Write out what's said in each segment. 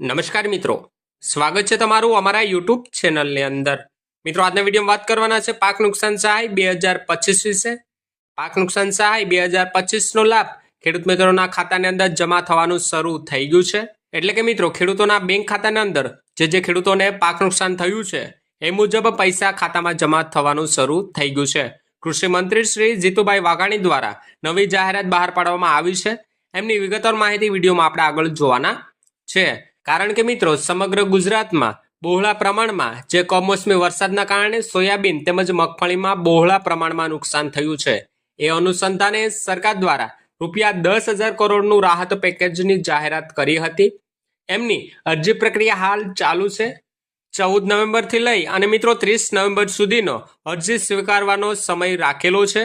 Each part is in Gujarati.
નમસ્કાર મિત્રો. સ્વાગત છે તમારું અમારા યુટ્યુબ ચેનલની અંદર. મિત્રો, આજના વિડીયોમાં વાત કરવાના છે પાક નુકસાન સહાય બે હજાર પચીસ વિશે. પાક નુકસાન સહાય બે હજાર પચીસનો લાભ ખેડૂત મિત્રોના ખાતાની અંદર જમા થવાનું શરૂ થઈ ગયું છે. એટલે કે મિત્રો, ખેડૂતોના બેંક ખાતાની અંદર જે જે ખેડૂતોને પાક નુકસાન થયું છે, એ મુજબ પૈસા ખાતામાં જમા થવાનું શરૂ થઈ ગયું છે. કૃષિ મંત્રી શ્રી જીતુભાઈ વાઘાણી દ્વારા નવી જાહેરાત બહાર પાડવામાં આવી છે. એમની વિગતવાર માહિતી વિડીયોમાં આપણે આગળ જોવાના છે. કારણ કે મિત્રો, સમગ્ર ગુજરાતમાં બહોળા પ્રમાણમાં જે કમોસમી વરસાદના કારણે સોયાબીન તેમજ મગફળીમાં બહોળા પ્રમાણમાં નુકસાન થયું છે. એ અનુસંધાને સરકાર દ્વારા રૂપિયા દસ હજાર કરોડનું રાહત પેકેજની જાહેરાત કરી હતી. એમની અરજી પ્રક્રિયા હાલ ચાલુ છે. ચૌદ નવેમ્બરથી લઈ અને મિત્રો, ત્રીસ નવેમ્બર સુધીનો અરજી સ્વીકારવાનો સમય રાખેલો છે.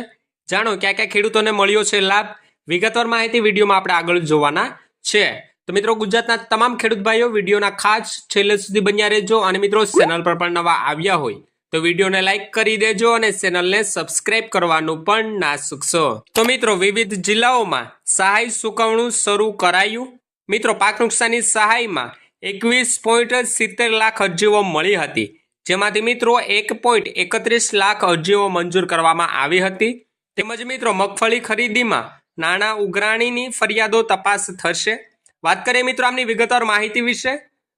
જાણો ક્યાં ક્યાં ખેડૂતોને મળ્યો છે લાભ? વિગતવાર માહિતી વિડીયોમાં આપણે આગળ જોવાના છે. તો મિત્રો, ગુજરાતના તમામ ખેડૂત ભાઈઓ, વિડીયોના ખાસ છેલ્લે સુધી બન્યા રહેજો અને મિત્રો, ચેનલ પર પણ નવા આવ્યા હોય તો વિડીયોને લાઈક કરી દેજો અને ચેનલને સબસ્ક્રાઇબ કરવાનું પણ ના ચૂકશો તો મિત્રો, વિવિધ જિલ્લાઓમાં સહાય ચૂકવણું શરૂ કરાયું. મિત્રો, પાક નુકસાનની સહાયમાં એકવીસ પોઈન્ટ સિત્તેર લાખ અરજીઓ મળી હતી, જેમાંથી મિત્રો એક પોઈન્ટ એકત્રીસ લાખ અરજીઓ મંજૂર કરવામાં આવી હતી. તેમજ મિત્રો, મગફળી ખરીદીમાં નાણાં ઉઘરાણીની ફરિયાદો તપાસ થશે. વાત કરીએ મિત્રો આમની વિગતવાર માહિતી વિશે.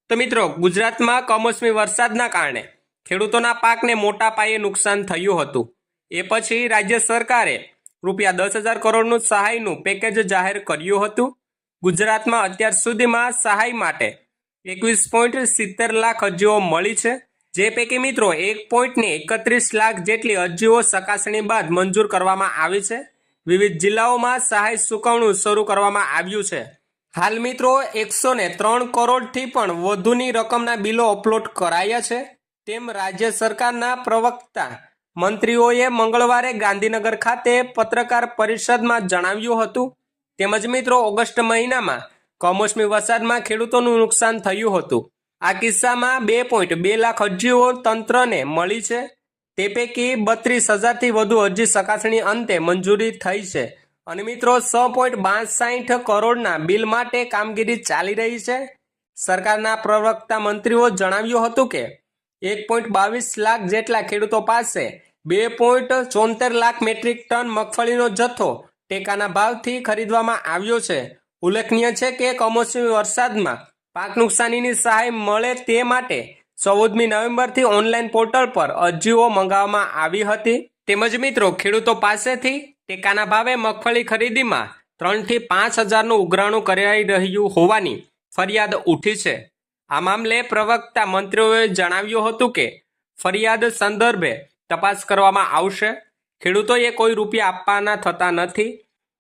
તો મિત્રો, ગુજરાતમાં કમોસમી વરસાદના કારણે ખેડૂતોના પાકને મોટા પાયે નુકસાન થયું હતું. એ પછી રાજ્ય સરકારે રૂપિયા દસ હજાર કરોડનું સહાયનું પેકેજ જાહેર કર્યું હતું. ગુજરાતમાં અત્યાર સુધીમાં સહાય માટે એકવીસ પોઈન્ટ સિત્તેર લાખ અરજીઓ મળી છે. જે પૈકી મિત્રો એક પોઈન્ટને એકત્રીસ લાખ જેટલી અરજીઓ ચકાસણી બાદ મંજૂર કરવામાં આવી છે. વિવિધ જિલ્લાઓમાં સહાય ચૂકવણું શરૂ કરવામાં આવ્યું છે. હાલ મિત્રો એકસો ને ત્રણ કરોડથી પણ વધુની રકમના બિલો અપલોડ કરાયા છે. તેમ રાજ્ય સરકારના પ્રવક્તા મંત્રીઓએ મંગળવારે ગાંધીનગર ખાતે પત્રકાર પરિષદમાં જણાવ્યું હતું. તેમજ મિત્રો ઓગસ્ટ મહિનામાં કમોસમી વરસાદમાં ખેડૂતોનું નુકસાન થયું હતું. આ કિસ્સામાં બે પોઈન્ટ બે લાખ અરજીઓ તંત્રને મળી છે. તે પૈકી બત્રીસ હજારથી વધુ અરજી ચકાસણી અંતે મંજૂરી થઈ છે. અને મિત્રો છ પોઈન્ટ બાસઠ કરોડના બિલ માટે કામગીરી ચાલી રહી છે. સરકારના પ્રવક્તા મંત્રીઓ જણાવ્યું હતું કે, એક પોઈન્ટ બાવીસ લાખ જેટલા ખેડૂતો પાસે બે પોઈન્ટ ચોતેર લાખ મેટ્રિક ટન મગફળીનો જથ્થો ટેકાના ભાવથી ખરીદવામાં આવ્યો છે. ઉલ્લેખનીય છે કે, કમોસમી વરસાદમાં પાક નુકસાનીની સહાય મળે તે માટે ચૌદમી નવેમ્બરથી ઓનલાઈન પોર્ટલ પર અરજીઓ મંગાવવામાં આવી હતી. તેમજ મિત્રો, ખેડૂતો પાસેથી ટેકાના ભાવે મગફળી ખરીદીમાં ત્રણથી પાંચ હજારનું ઉઘરાણું કરાઈ રહ્યું હોવાની ફરિયાદ ઉઠી છે. આ મામલે પ્રવક્તા મંત્રીઓએ જણાવ્યું હતું કે ફરિયાદ સંદર્ભે તપાસ કરવામાં આવશે. ખેડૂતોએ કોઈ રૂપિયા આપવાના થતા નથી.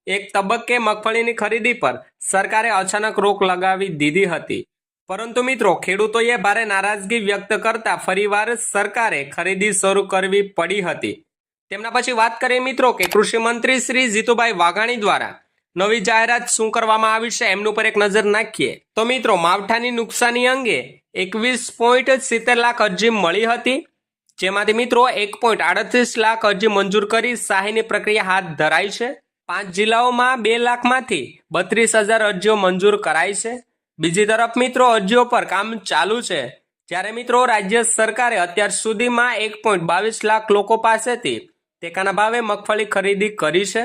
એક તબક્કે મગફળીની ખરીદી પર સરકારે અચાનક રોક લગાવી દીધી હતી. પરંતુ મિત્રો, ખેડૂતોએ ભારે નારાજગી વ્યક્ત કરતા ફરીવાર સરકારે ખરીદી શરૂ કરવી પડી હતી. તેમના પછી વાત કરીએ મિત્રો કે કૃષિ મંત્રી શ્રી જીતુભાઈ વાઘાણી દ્વારા નવી જાહેરાત શું કરવામાં આવી છે એમનું પર એક નજર નાખીએ. તો મિત્રો, માવઠાની નુકસાની અંગે એકવીસ પોઈન્ટ સિત્તેર લાખ અરજી મળી હતી. જેમાંથી મિત્રો એક પોઈન્ટ આડત્રીસ લાખ અરજી મંજૂર કરી સહાયની પ્રક્રિયા હાથ ધરાઈ છે. પાંચ જિલ્લાઓમાં બે લાખમાંથી બત્રીસ હજાર અરજીઓ મંજૂર કરાઈ છે. બીજી તરફ મિત્રો, અરજીઓ પર કામ ચાલુ છે. જ્યારે મિત્રો રાજ્ય સરકારે અત્યાર સુધીમાં એક પોઈન્ટ બાવીસ લાખ લોકો પાસેથી ટેકાના ભાવે મગફળી ખરીદી કરી છે.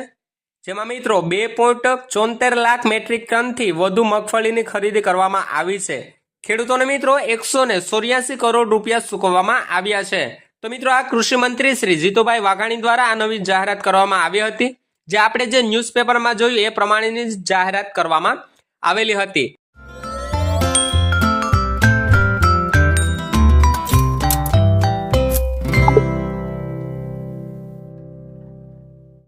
જેમાં મિત્રો બે પોઈન્ટ ચોતેર લાખ મેટ્રિક ટનથી વધુ મગફળીની ખરીદી કરવામાં આવી છે. ખેડૂતોને મિત્રો એકસો ને ચોર્યાસી કરોડ રૂપિયા ચૂકવવામાં આવ્યા છે. તો મિત્રો આ કૃષિ મંત્રી શ્રી જીતુભાઈ વાઘાણી દ્વારા આ નવી જાહેરાત કરવામાં આવી હતી. જે આપણે જે ન્યૂઝપેપરમાં જોયું એ પ્રમાણેની જાહેરાત કરવામાં આવેલી હતી.